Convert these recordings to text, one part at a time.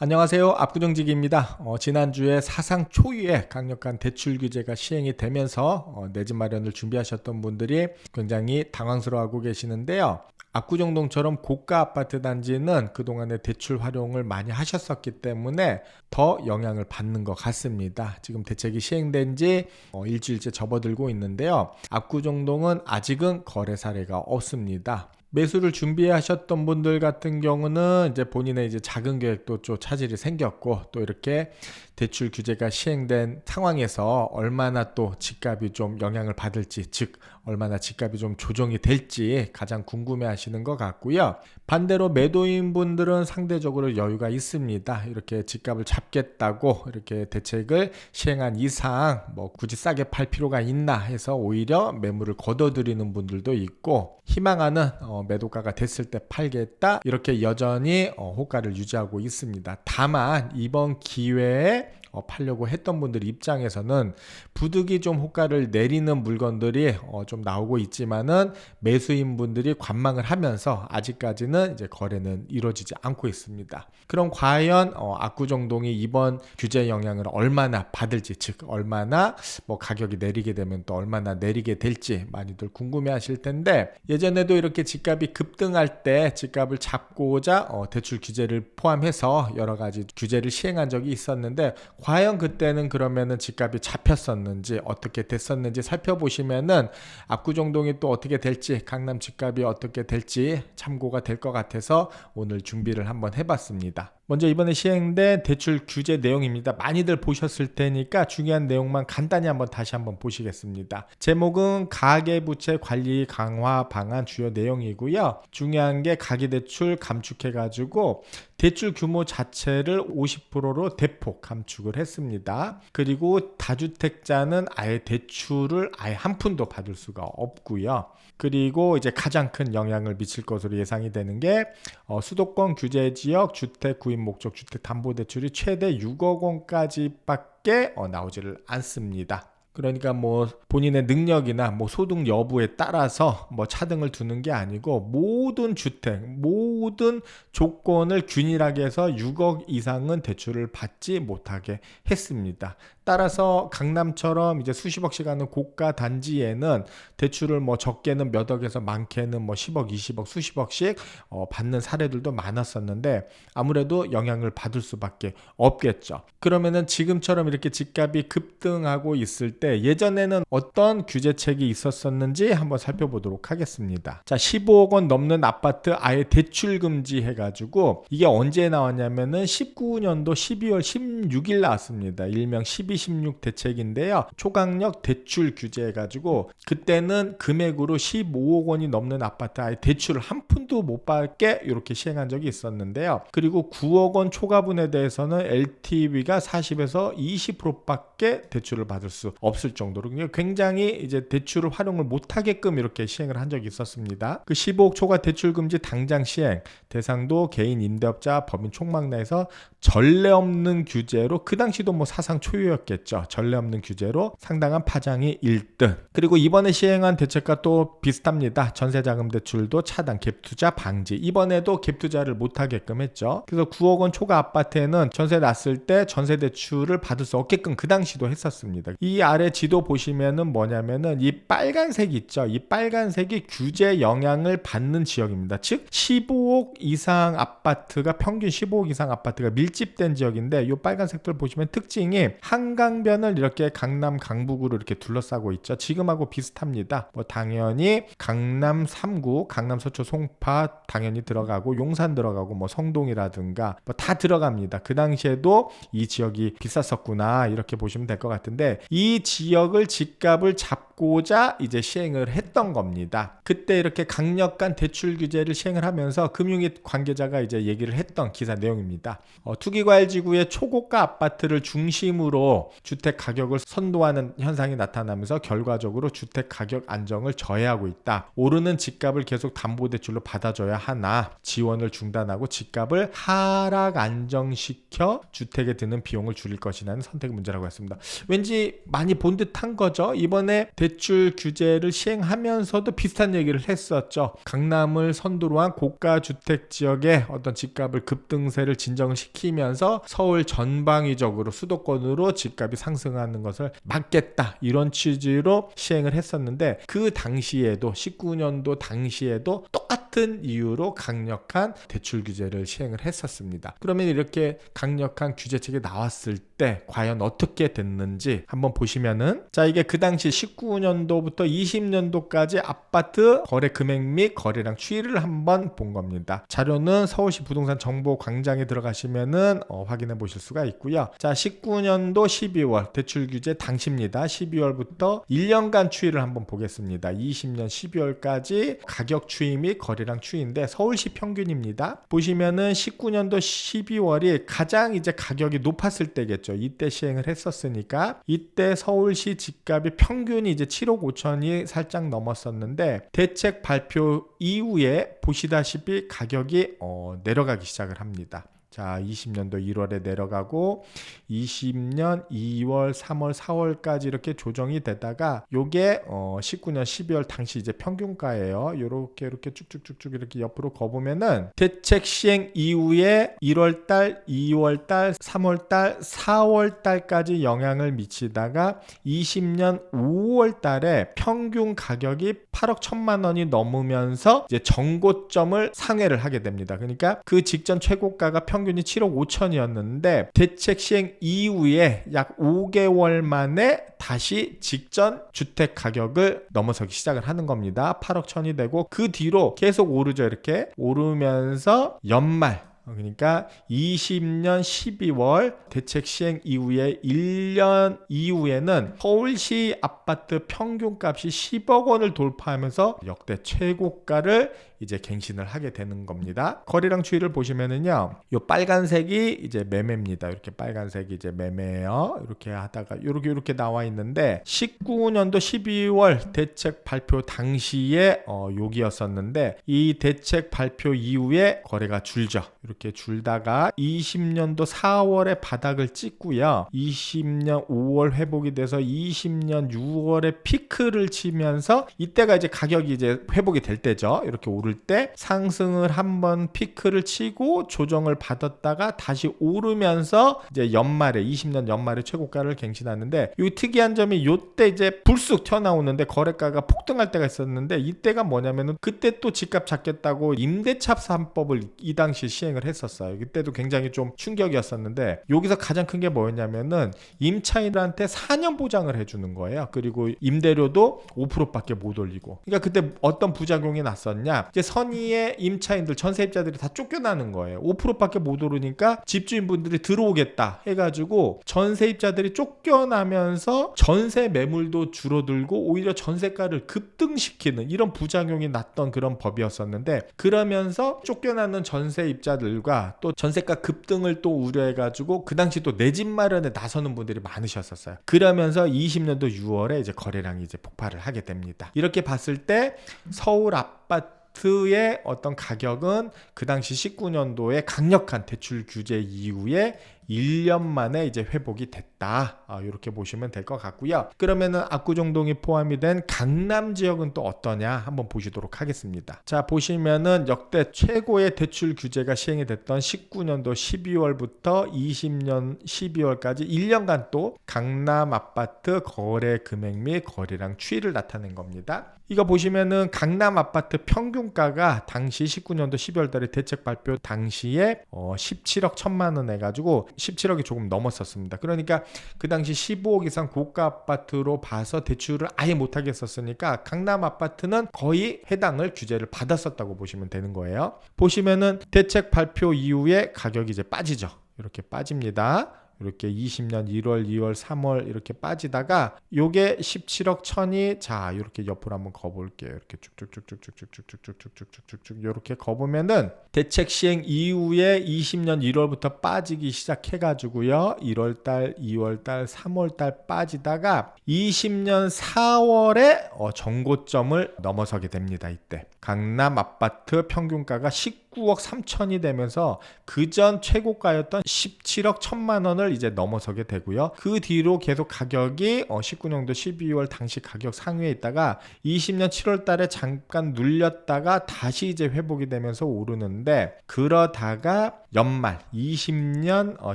안녕하세요. 압구정지기입니다. 어, 지난주에 사상 초유의 강력한 대출 규제가 시행이 되면서 어, 내 집 마련을 준비하셨던 분들이 굉장히 당황스러워하고 계시는데요. 압구정동처럼 고가 아파트 단지는 그동안에 대출 활용을 많이 하셨었기 때문에 더 영향을 받는 것 같습니다. 지금 대책이 시행된 지 어, 일주일째 접어들고 있는데요. 압구정동은 아직은 거래 사례가 없습니다. 매수를 준비하셨던 분들 같은 경우는 이제 본인의 이제 작은 계획도 좀 차질이 생겼고 또 이렇게 대출 규제가 시행된 상황에서 얼마나 또 집값이 좀 영향을 받을지 즉 얼마나 집값이 좀 조정이 될지 가장 궁금해 하시는 것 같고요. 반대로 매도인 분들은 상대적으로 여유가 있습니다. 이렇게 집값을 잡겠다고 이렇게 대책을 시행한 이상 뭐 굳이 싸게 팔 필요가 있나 해서 오히려 매물을 걷어들이는 분들도 있고 희망하는 어, 매도가가 됐을 때 팔겠다 이렇게 여전히 어, 호가를 유지하고 있습니다. 다만 이번 기회에 어, 팔려고 했던 분들 입장에서는 부득이 좀 호가를 내리는 물건들이 어, 좀 나오고 있지만은 매수인 분들이 관망을 하면서 아직까지는 이제 거래는 이루어지지 않고 있습니다. 그럼 과연 어, 압구정동이 이번 규제 영향을 얼마나 받을지 즉 얼마나 뭐 가격이 내리게 되면 또 얼마나 내리게 될지 많이들 궁금해하실 텐데 예전에도 이렇게 집값이 급등할 때 집값을 잡고자 어, 대출 규제를 포함해서 여러 가지 규제를 시행한 적이 있었는데 과연 그때는 그러면은 집값이 잡혔었는지 어떻게 됐었는지 살펴보시면은 압구정동이 또 어떻게 될지 강남 집값이 어떻게 될지 참고가 될 것 같아서 오늘 준비를 한번 해봤습니다. 먼저 이번에 시행된 대출 규제 내용입니다. 많이들 보셨을 테니까 중요한 내용만 간단히 한번 다시 한번 보시겠습니다. 제목은 가계부채 관리 강화 방안 주요 내용이고요. 중요한 게 가계대출 감축해가지고 대출 규모 자체를 50%로 대폭 감축을 했습니다. 그리고 다주택자는 아예 대출을 아예 한 푼도 받을 수가 없고요. 그리고 이제 가장 큰 영향을 미칠 것으로 예상이 되는 게 어, 수도권 규제 지역 주택 구입 목적 주택 담보 대출이 최대 6억 원까지밖에 어, 나오지를 않습니다. 그러니까 뭐 본인의 능력이나 뭐 소득 여부에 따라서 뭐 차등을 두는 게 아니고 모든 주택, 모든 조건을 균일하게 해서 6억 이상은 대출을 받지 못하게 했습니다. 따라서 강남처럼 이제 수십억씩 하는 고가 단지에는 대출을 뭐 적게는 몇 억에서 많게는 뭐 10억, 20억, 수십억씩 어 받는 사례들도 많았었는데 아무래도 영향을 받을 수밖에 없겠죠. 그러면은 지금처럼 이렇게 집값이 급등하고 있을 때 예전에는 어떤 규제책이 있었었는지 한번 살펴보도록 하겠습니다. 자, 15억 원 넘는 아파트 아예 대출 금지 해가지고 이게 언제 나왔냐면은 19년도 12월 16일 나왔습니다. 일명 12 16 대책인데요. 초강력 대출 규제 해가지고 그때는 금액으로 15억 원이 넘는 아파트 아예 대출을 한 푼도 못 받게 이렇게 시행한 적이 있었는데요. 그리고 9억 원 초과분에 대해서는 LTV가 40에서 20%밖에 대출을 받을 수 없을 정도로 굉장히 이제 대출을 활용을 못하게끔 이렇게 시행을 한 적이 있었습니다. 그 15억 초과 대출 금지 당장 시행 대상도 개인 임대업자 법인 총망 내에서 전례 없는 규제로 그 당시도 뭐 사상 초유였 겠죠. 전례 없는 규제로 상당한 파장이 1등. 그리고 이번에 시행한 대책과 또 비슷합니다. 전세자금 대출도 차단, 갭투자 방지. 이번에도 갭투자를 못하게끔 했죠. 그래서 9억 원 초과 아파트에는 전세 났을 때 전세 대출을 받을 수 없게끔 그 당시도 했었습니다. 이 아래 지도 보시면은 뭐냐면은 이 빨간색 있죠. 이 빨간색이 규제 영향을 받는 지역입니다. 즉 15억 이상 아파트가 평균 15억 이상 아파트가 밀 밀집된 지역인데 이 빨간색들 보시면 특징이 한 강변을 이렇게 강남 강북으로 이렇게 둘러싸고 있죠. 지금하고 비슷합니다. 뭐 당연히 강남 3구, 강남 서초 송파 당연히 들어가고 용산 들어가고 뭐 성동이라든가 뭐 다 들어갑니다. 그 당시에도 이 지역이 비쌌었구나 이렇게 보시면 될 것 같은데 이 지역을 집값을 잡고자 이제 시행을 했던 겁니다. 그때 이렇게 강력한 대출 규제를 시행을 하면서 금융위 관계자가 이제 얘기를 했던 기사 내용입니다. 어, 투기과열지구의 초고가 아파트를 중심으로 주택 가격을 선도하는 현상이 나타나면서 결과적으로 주택 가격 안정을 저해하고 있다. 오르는 집값을 계속 담보대출로 받아줘야 하나 지원을 중단하고 집값을 하락 안정시 켜 주택에 드는 비용을 줄일 것이라는 선택 문제라고 했습니다. 왠지 많이 본 듯한 거죠. 이번에 대출 규제를 시행하면서도 비슷한 얘기를 했었죠. 강남을 선두로 한 고가 주택 지역의 어떤 집값을 급등세를 진정시키면서 서울 전방위적으로 수도권으로 집값이 상승하는 것을 막겠다 이런 취지로 시행을 했었는데 그 당시에도 19년도 당시에도 똑같은 이유로 강력한 대출 규제를 시행을 했었습니다. 그러면 이렇게 강 력한 규제책이 나왔을 때 과연 어떻게 됐는지 한번 보시면은 자 이게 그 당시 19년도부터 20년도까지 아파트 거래 금액 및 거래량 추이를 한번 본 겁니다. 자료는 서울시 부동산 정보 광장에 들어가시면은 어, 확인해 보실 수가 있고요. 자 19년도 12월 대출 규제 당시입니다. 12월부터 1년간 추이를 한번 보겠습니다. 20년 12월까지 가격 추이 및 거래량 추이인데 서울시 평균입니다. 보시면은 19년도 12월이 가장 이제 가격이 높았을 때겠죠. 이때 시행을 했었으니까 이때 서울시 집값이 평균이 이제 7억 5천이 살짝 넘었었는데 대책 발표 이후에 보시다시피 가격이 어, 내려가기 시작을 합니다. 자, 20년도 1월에 내려가고 20년 2월, 3월, 4월까지 이렇게 조정이 되다가 요게 어 19년 12월 당시 이제 평균가예요. 요렇게 이렇게 쭉쭉쭉쭉 이렇게 옆으로 거 보면은 대책 시행 이후에 1월 달, 2월 달, 3월 달, 4월 달까지 영향을 미치다가 20년 5월 달에 평균 가격이 8억 1천만 원이 넘으면서 이제 정고점을 상회를 하게 됩니다. 그러니까 그 직전 최고가가 평 균이 7억 5천이었는데 대책 시행 이후에 약 5개월 만에 다시 직전 주택 가격을 넘어서기 시작을 하는 겁니다. 8억 천이 되고 그 뒤로 계속 오르죠. 이렇게 오르면서 연말 그러니까 20년 12월 대책 시행 이후에 1년 이후에는 서울시 아파트 평균값이 10억 원을 돌파하면서 역대 최고가를 이제 갱신을 하게 되는 겁니다. 거래량 추이를 보시면은요. 요 빨간색이 이제 매매입니다. 이렇게 빨간색이 이제 매매예요. 이렇게 하다가 이렇게 이렇게 나와 있는데 19년도 12월 대책 발표 당시에 어 여기였었는데 이 대책 발표 이후에 거래가 줄죠. 이렇게 줄다가 20년도 4월에 바닥을 찍고요. 20년 5월 회복이 돼서 20년 6월에 피크를 치면서 이때가 이제 가격이 이제 회복이 될 때죠. 이렇게 오를 때 상승을 한번 피크를 치고 조정을 받았다가 다시 오르면서 이제 연말에 20년 연말에 최고가를 갱신하는데 이 특이한 점이 요때 이제 불쑥 튀어나오는데 거래가가 폭등할 때가 있었는데 이때가 뭐냐면은 그때 또 집값 잡겠다고 임대차 3법을 이 당시 시행을 했었어요. 그때도 굉장히 좀 충격이었었는데 여기서 가장 큰 게 뭐였냐면은 임차인한테 4년 보장을 해주는 거예요. 그리고 임대료도 5%밖에 못 올리고. 그러니까 그때 어떤 부작용이 났었냐? 이제 선의의 임차인들 전세입자들이 다 쫓겨나는 거예요. 5%밖에 못 오르니까 집주인분들이 들어오겠다 해가지고 전세입자들이 쫓겨나면서 전세 매물도 줄어들고 오히려 전세가를 급등시키는 이런 부작용이 났던 그런 법이었었는데 그러면서 쫓겨나는 전세입자 들과 또 전세가 급등을 또 우려해가지고 그 당시 또 내 집 마련에 나서는 분들이 많으셨었어요. 그러면서 20년도 6월에 이제 거래량이 이제 폭발을 하게 됩니다. 이렇게 봤을 때 서울 아파트 아파트의 어떤 가격은 그 당시 19년도에 강력한 대출 규제 이후에 1년 만에 이제 회복이 됐다. 아, 이렇게 보시면 될 것 같고요. 그러면은 압구정동이 포함이 된 강남 지역은 또 어떠냐 한번 보시도록 하겠습니다. 자, 보시면은 역대 최고의 대출 규제가 시행이 됐던 19년도 12월부터 20년 12월까지 1년간 또 강남 아파트 거래 금액 및 거래량 추이를 나타낸 겁니다. 이거 보시면은 강남 아파트 평균가가 당시 19년도 12월 달에 대책 발표 당시에 어 17억 1천만 원 해가지고 17억이 조금 넘었었습니다. 그러니까 그 당시 15억 이상 고가 아파트로 봐서 대출을 아예 못하게 했었으니까 강남 아파트는 거의 해당을 규제를 받았었다고 보시면 되는 거예요. 보시면은 대책 발표 이후에 가격이 이제 빠지죠. 이렇게 빠집니다. 이렇게 20년 1월, 2월, 3월 이렇게 빠지다가 요게 17억 천이 자 이렇게 옆으로 한번 거 볼게요. 이렇게 쭉쭉쭉쭉쭉쭉쭉쭉쭉쭉쭉쭉쭉 이렇게 거 보면은 대책 시행 이후에 20년 1월부터 빠지기 시작해 가지고요. 1월 달, 2월 달, 3월 달 빠지다가 20년 4월에 어, 정고점을 넘어서게 됩니다. 이때 강남 아파트 평균가가 19억 3천이 되면서 그 전 최고가였던 17억 1천만 원을 이제 넘어서게 되고요. 그 뒤로 계속 가격이 어, 19년도 12월 당시 가격 상위에 있다가 20년 7월 달에 잠깐 눌렸다가 다시 이제 회복이 되면서 오르는데 그러다가 연말 20년 어,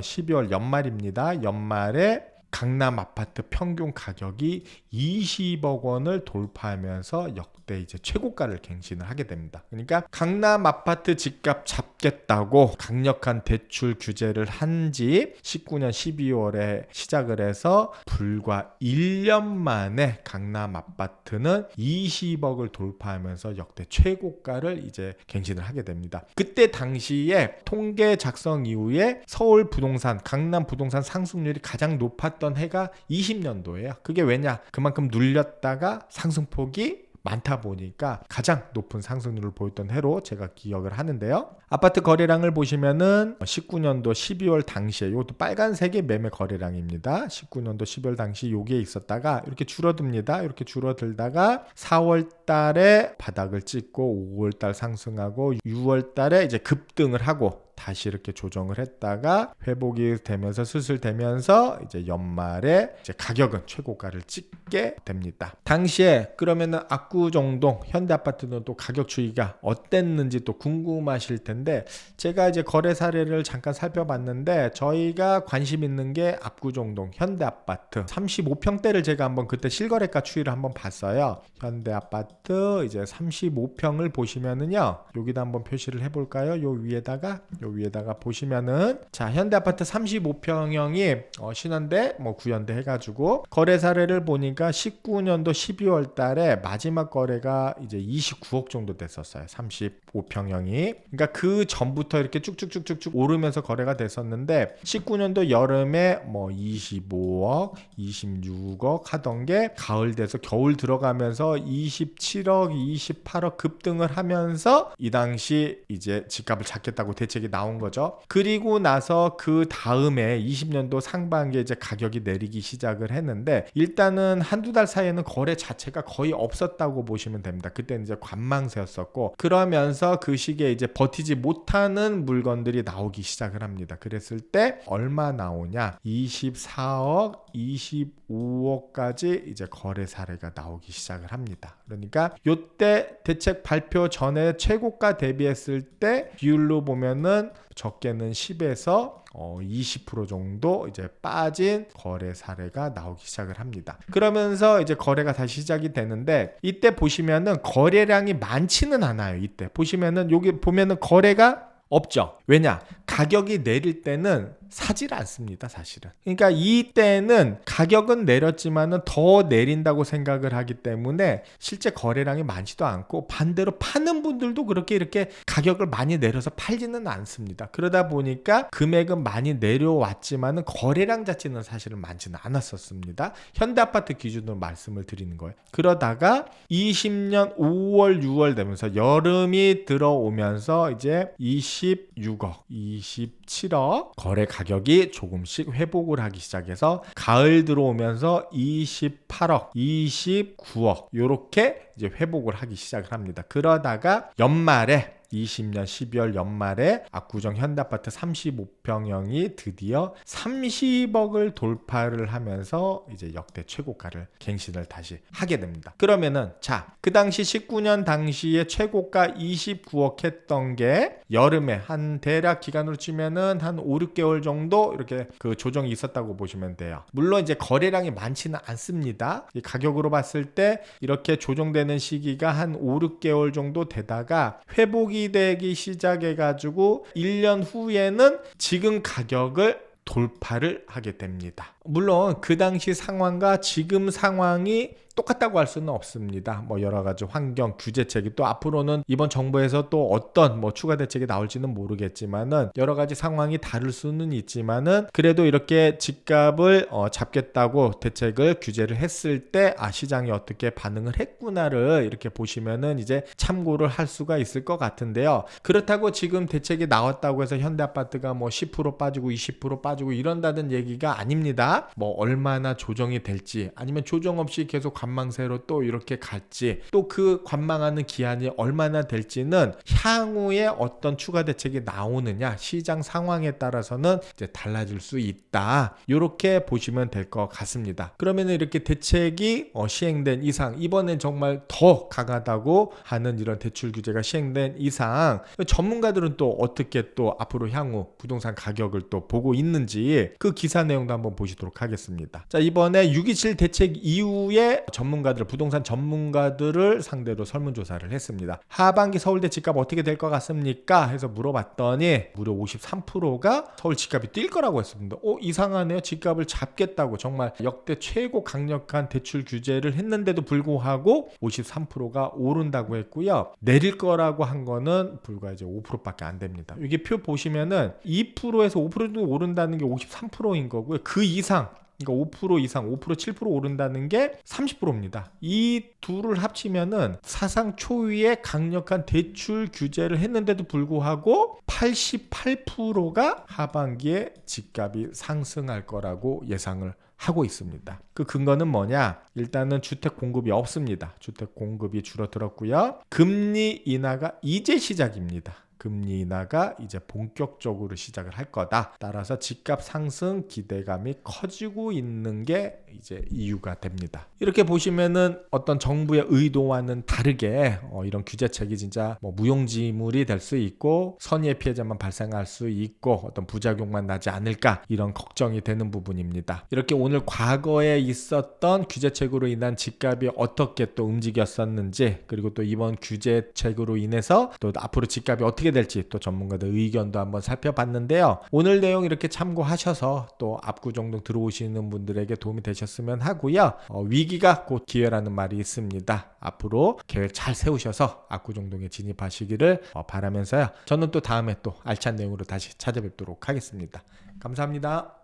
12월 연말입니다. 연말에 강남 아파트 평균 가격이 20억 원을 돌파하면서 역대 이제 최고가를 갱신을 하게 됩니다. 그러니까 강남 아파트 집값 잡겠다고 강력한 대출 규제를 한 지 19년 12월에 시작을 해서 불과 1년 만에 강남 아파트는 20억을 돌파하면서 역대 최고가를 이제 갱신을 하게 됩니다. 그때 당시에 통계 작성 이후에 서울 부동산, 강남 부동산 상승률이 가장 높았던 해가 20년도예요. 그게 왜냐? 그만큼 눌렸다가 상승폭이 많다 보니까 가장 높은 상승률을 보였던 해로 제가 기억을 하는데요. 아파트 거래량을 보시면은 19년도 12월 당시에 이것도 빨간색의 매매 거래량입니다. 19년도 12월 당시 요게 있었다가 이렇게 줄어듭니다. 이렇게 줄어들다가 4월 달에 바닥을 찍고 5월 달 상승하고 6월 달에 이제 급등을 하고 다시 이렇게 조정을 했다가 회복이 되면서 슬슬 되면서 이제 연말에 이제 가격은 최고가를 찍게 됩니다. 당시에 그러면은 압구정동 현대아파트는 또 가격 추이가 어땠는지 또 궁금하실 텐데 제가 이제 거래 사례를 잠깐 살펴봤는데 저희가 관심 있는 게 압구정동 현대아파트 35평대를 제가 한번 그때 실거래가 추이를 한번 봤어요. 현대아파트 이제 35평을 보시면은요 여기다 한번 표시를 해볼까요? 요 위에다가 요 위에다가 보시면은 자 현대아파트 35평형이 어, 신현대 뭐 구현대 해가지고 거래 사례를 보니까 19년도 12월 달에 마지막 거래가 이제 29억 정도 됐었어요. 35평형이. 그러니까 그 전부터 이렇게 쭉쭉쭉쭉쭉 오르면서 거래가 됐었는데 19년도 여름에 뭐 25억 26억 하던 게 가을 돼서 겨울 들어가면서 27억 28억 급등을 하면서 이 당시 이제 집값을 잡겠다고 대책이 나온 거죠. 그리고 나서 그 다음에 20년도 상반기에 이제 가격이 내리기 시작을 했는데 일단은 한두 달 사이에는 거래 자체가 거의 없었다고 보시면 됩니다. 그때는 이제 관망세였었고 그러면서 그 시기에 이제 버티지 못하는 물건들이 나오기 시작을 합니다. 그랬을 때 얼마 나오냐? 24억, 25억까지 이제 거래 사례가 나오기 시작을 합니다. 그러니까 요때 대책 발표 전에 최고가 대비했을 때 비율로 보면은 적게는 10에서 어, 20% 정도 이제 빠진 거래 사례가 나오기 시작을 합니다. 그러면서 이제 거래가 다시 시작이 되는데 이때 보시면은 거래량이 많지는 않아요. 이때 보시면은 여기 보면은 거래가 없죠. 왜냐? 가격이 내릴 때는 사질 않습니다, 사실은. 그러니까 이때는 가격은 내렸지만은 더 내린다고 생각을 하기 때문에 실제 거래량이 많지도 않고 반대로 파는 분들도 그렇게 이렇게 가격을 많이 내려서 팔지는 않습니다. 그러다 보니까 금액은 많이 내려왔지만은 거래량 자체는 사실은 많지는 않았었습니다. 현대 아파트 기준으로 말씀을 드리는 거예요. 그러다가 20년 5월, 6월 되면서 여름이 들어오면서 이제 26억, 27억 거래 가격이 조금씩 회복을 하기 시작해서 가을 들어오면서 28억, 29억 요렇게 이제 회복을 하기 시작을 합니다. 그러다가 연말에 20년 12월 연말에 압구정 현대아파트 35평형이 드디어 30억을 돌파를 하면서 이제 역대 최고가를 갱신을 다시 하게 됩니다. 그러면은 자, 그 당시 19년 당시에 최고가 29억 했던 게 여름에 한 대략 기간으로 치면은 한 5, 6개월 정도 이렇게 그 조정이 있었다고 보시면 돼요. 물론 이제 거래량이 많지는 않습니다. 가격으로 봤을 때 이렇게 조정되는 시기가 한 5, 6개월 정도 되다가 회복이 되기 시작해 가지고 1년 후에는 지금 가격을 돌파를 하게 됩니다. 물론 그 당시 상황과 지금 상황이 똑같다고 할 수는 없습니다. 뭐 여러 가지 환경 규제책이 또 앞으로는 이번 정부에서 또 어떤 뭐 추가 대책이 나올지는 모르겠지만은 여러 가지 상황이 다를 수는 있지만은 그래도 이렇게 집값을 어, 잡겠다고 대책을 규제를 했을 때 아 시장이 어떻게 반응을 했구나를 이렇게 보시면은 이제 참고를 할 수가 있을 것 같은데요. 그렇다고 지금 대책이 나왔다고 해서 현대 아파트가 뭐 10% 빠지고 20% 빠지고 이런다는 얘기가 아닙니다. 뭐 얼마나 조정이 될지 아니면 조정 없이 계속 관망세로 또 이렇게 갈지 또 그 관망하는 기한이 얼마나 될지는 향후에 어떤 추가 대책이 나오느냐 시장 상황에 따라서는 이제 달라질 수 있다. 이렇게 보시면 될 것 같습니다. 그러면 이렇게 대책이 어, 시행된 이상 이번엔 정말 더 강하다고 하는 이런 대출 규제가 시행된 이상 전문가들은 또 어떻게 또 앞으로 향후 부동산 가격을 또 보고 있는지 그 기사 내용도 한번 보시도록 하겠습니다. 자 이번에 627 대책 이후에 전문가들 부동산 전문가들을 상대로 설문조사를 했습니다. 하반기 서울대 집값 어떻게 될 것 같습니까? 해서 물어봤더니 무려 53%가 서울 집값이 뛸 거라고 했습니다. 어 이상하네요. 집값을 잡겠다고 정말 역대 최고 강력한 대출 규제를 했는데도 불구하고 53%가 오른다고 했고요. 내릴 거라고 한 거는 불과 이제 5%밖에 안 됩니다. 여기 표 보시면은 2%에서 5% 정도 오른다는 게 53%인 거고요. 그 이상 그러니까 5% 이상, 5% 7% 오른다는 게 30%입니다. 이 둘을 합치면은 사상 초유의 강력한 대출 규제를 했는데도 불구하고 88%가 하반기에 집값이 상승할 거라고 예상을 하고 있습니다. 그 근거는 뭐냐? 일단은 주택 공급이 없습니다. 주택 공급이 줄어들었고요. 금리 인하가 이제 시작입니다. 금리 인하가 이제 본격적으로 시작을 할 거다. 따라서 집값 상승 기대감이 커지고 있는 게 이제 이유가 됩니다. 이렇게 보시면은 어떤 정부의 의도와는 다르게 어, 이런 규제책이 진짜 뭐 무용지물이 될 수 있고 선의의 피해자만 발생할 수 있고 어떤 부작용만 나지 않을까 이런 걱정이 되는 부분입니다. 이렇게 오늘 과거에 있었던 규제책으로 인한 집값이 어떻게 또 움직였었는지 그리고 또 이번 규제책으로 인해서 또 앞으로 집값이 어떻게 될지 또 전문가들 의견도 한번 살펴봤는데요. 오늘 내용 이렇게 참고하셔서 또 압구정동 들어오시는 분들에게 도움이 되 셨으면 하고요. 어, 위기가 곧 기회라는 말이 있습니다. 앞으로 계획 잘 세우셔서 압구정동에 진입하시기를 어, 바라면서요. 저는 또 다음에 또 알찬 내용으로 다시 찾아뵙도록 하겠습니다. 감사합니다.